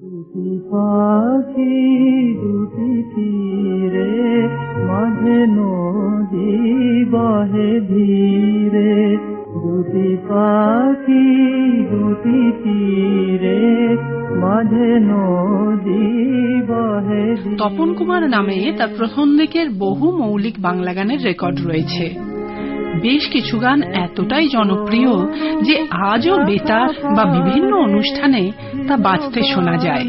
দুটি পাখি, দুটি তীরে, মাঝে নদী, বহে ধীরে। দুটি পাখি, দুটি তীরে, মাঝে নদী, বহে তপন কুমার নামে তার প্রথম দিকের বহু মৌলিক বাংলা গানের রেকর্ড রয়েছে। বেশ কিছু গান এতটাই জনপ্রিয় যে আজও বেতার বা বিভিন্ন অনুষ্ঠানে তা বাজতে শোনা যায়।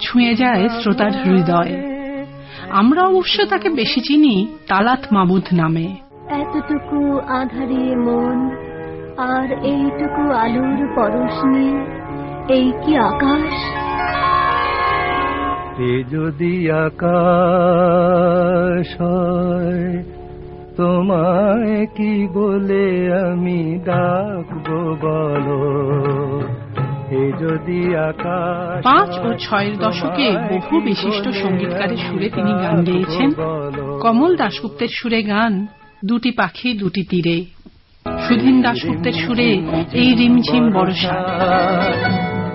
ছুঁয়ে যায় শ্রোতার হৃদয়। আমরা অবশ্য তাকে বেশি চিনি তালাত মাবুদ নামে। এতটুকু আধারে মন আর এইটুকু আলোর পরশ নিয়ে এই কি আকাশ? যদি আকাশ হয় তোমায় কি বলে আমি ডাকবো বলো? যদি আকাশ পাঁচ ও ছয়ের দশকে বহু বিশিষ্ট সঙ্গীতকারের সুরে তিনি গান গেয়েছেন। কমল দাশগুপ্তের সুরে গান দুটি পাখি দুটি তীরে। সুধীন দাশগুপ্তের সুরে এই রিমঝিম বর্ষা।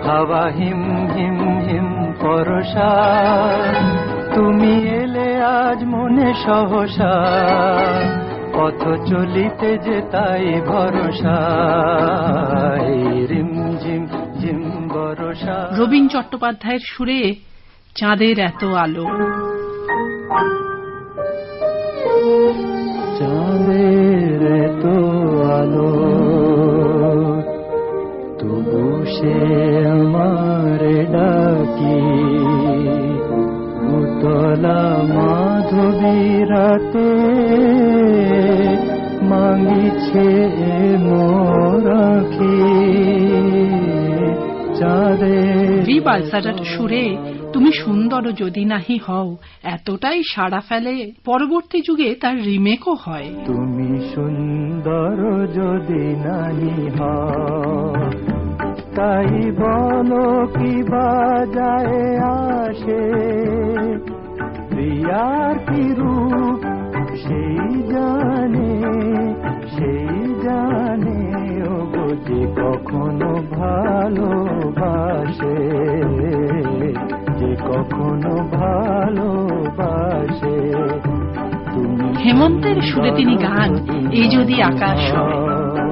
হাওয়া হিম হিম হিম পরশা তুমি এলে আজ মনে সহসা, পথ চলিতে যে তাই ভরসা রিম রবীন চট্টোপাধ্যায়ের সুরে চাঁদের এত আলো। উতলা মাধবী রাতে মাগিছে মোরাখি চাঁদের ভি বালসারার সুরে তুমি সুন্দর যদি নাহি হও এতটাই সাড়া ফেলে পরবর্তী যুগে তার রিমেকও হয়। তুমি সুন্দর যদি নাহি হও তাই বলো কি বাজায় আসে? প্রিয়ার কি রূপ সেই জানে সেই জানে ও যে কখনো ভালোবাসে যে কখনো ভালোবাসে। হেমন্তের সুরে তিনি গান এই যদি আকাশ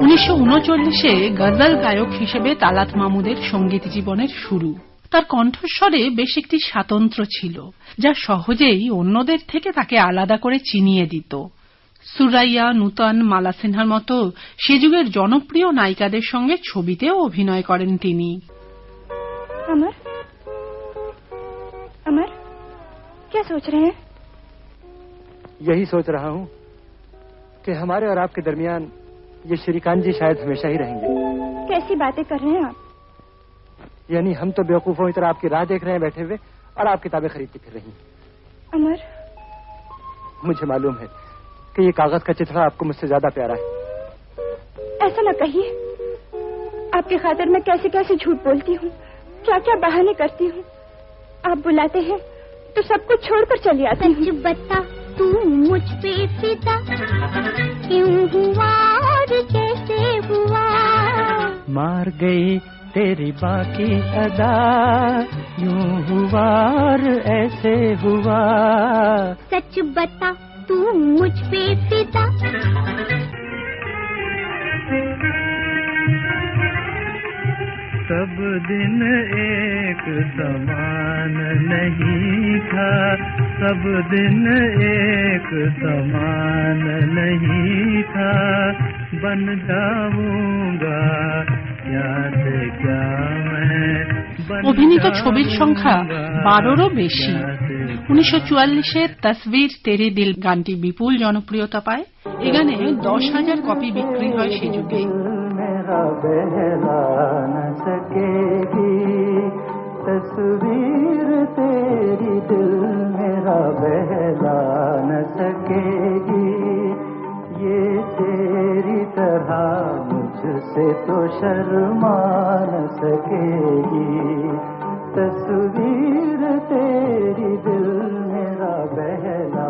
উনিশশো উনচল্লিশে গজল গায়ক হিসেবে তালাত মামুদের সংগীত জীবনের শুরু। তার কণ্ঠস্বরে বেশ একটি স্বাতন্ত্র ছিল যা সহজেই অন্যদের থেকে তাকে আলাদা করে চিনিয়ে দিত সুরাইয়া নূতন মালা সিনহার মতো সে যুগের জনপ্রিয় নায়িকাদের সঙ্গে ছবিতেও অভিনয় করেন তিনি अमर अमर क्या सोच रहे हैं यही सोच रहा हूँ कि हमारे और आपके दरमियान ये श्रीकांत जी शायद हमेशा ही रहेंगे कैसी बातें कर रहे हैं आप यानी हम तो बेवकूफों की तरह आपकी राह देख रहे हैं बैठे हुए और आप किताबें खरीदती फिर रही अमर। मुझे मालूम है कि ये कागज़ का चित्रा आपको मुझसे ज़्यादा प्यारा है। ऐसा न कहिए। आपकी खातिर मैं कैसे कैसे झूठ बोलती हूँ? क्या क्या बहाने करती हूँ? आप बुलाते हैं तो सब कुछ छोड़कर चली आती हूँ। बता तू मुझ पे फिदा। क्यों हुआ और कैसे हुआ? मार गई तेरी बाकी अदा यूँ हुआ और ऐसे हुआ। सच बता तू मुझ पे फिदा। सब दिन एक समान नहीं था। सब दिन एक समान नहीं था। बन जाऊँगा অভিনীত ছবির সংখ্যা বারোরও বেশি। উনিশশো চুয়াল্লিশে তসবির তেরি দিল গানটি বিপুল জনপ্রিয়তা পায়। এ গানে দশ হাজার কপি বিক্রি হয় সে যুগে। তসবির তেরি দিল মেরা বহলা ন সকেগি मुझसे तो शर्मा न सकेगी तस्वीर तेरी दिल मेरा बहला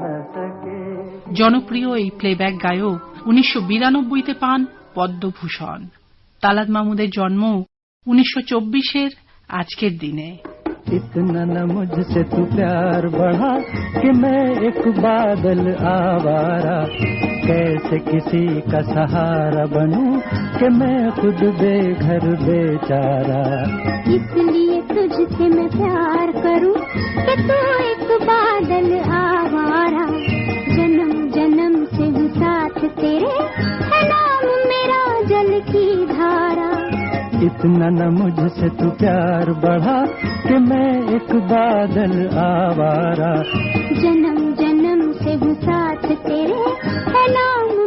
न सकेगी জনপ্রিয় এই প্লেব্যাক গায়ক উনিশশো বিরানব্বইতে পান পদ্মভূষণ তালাদ মামুদের জন্ম উনিশশো চব্বিশের আজকের দিনে इतना न मुझसे तू प्यार बढ़ा कि मैं एक बादल आवारा कैसे किसी का सहारा बनूं कि मैं खुद बेघर बेचारा? इसलिए तुझसे मैं प्यार करूँ कि तू एक बादल आवारा। जन्म जन्म से हूँ साथ तेरे है नाम मेरा जल की धारा। इतना न मुझसे तू प्यार बढ़ा कि मैं एक बादल आवारा। जन्म भी साथ तेरे है नाम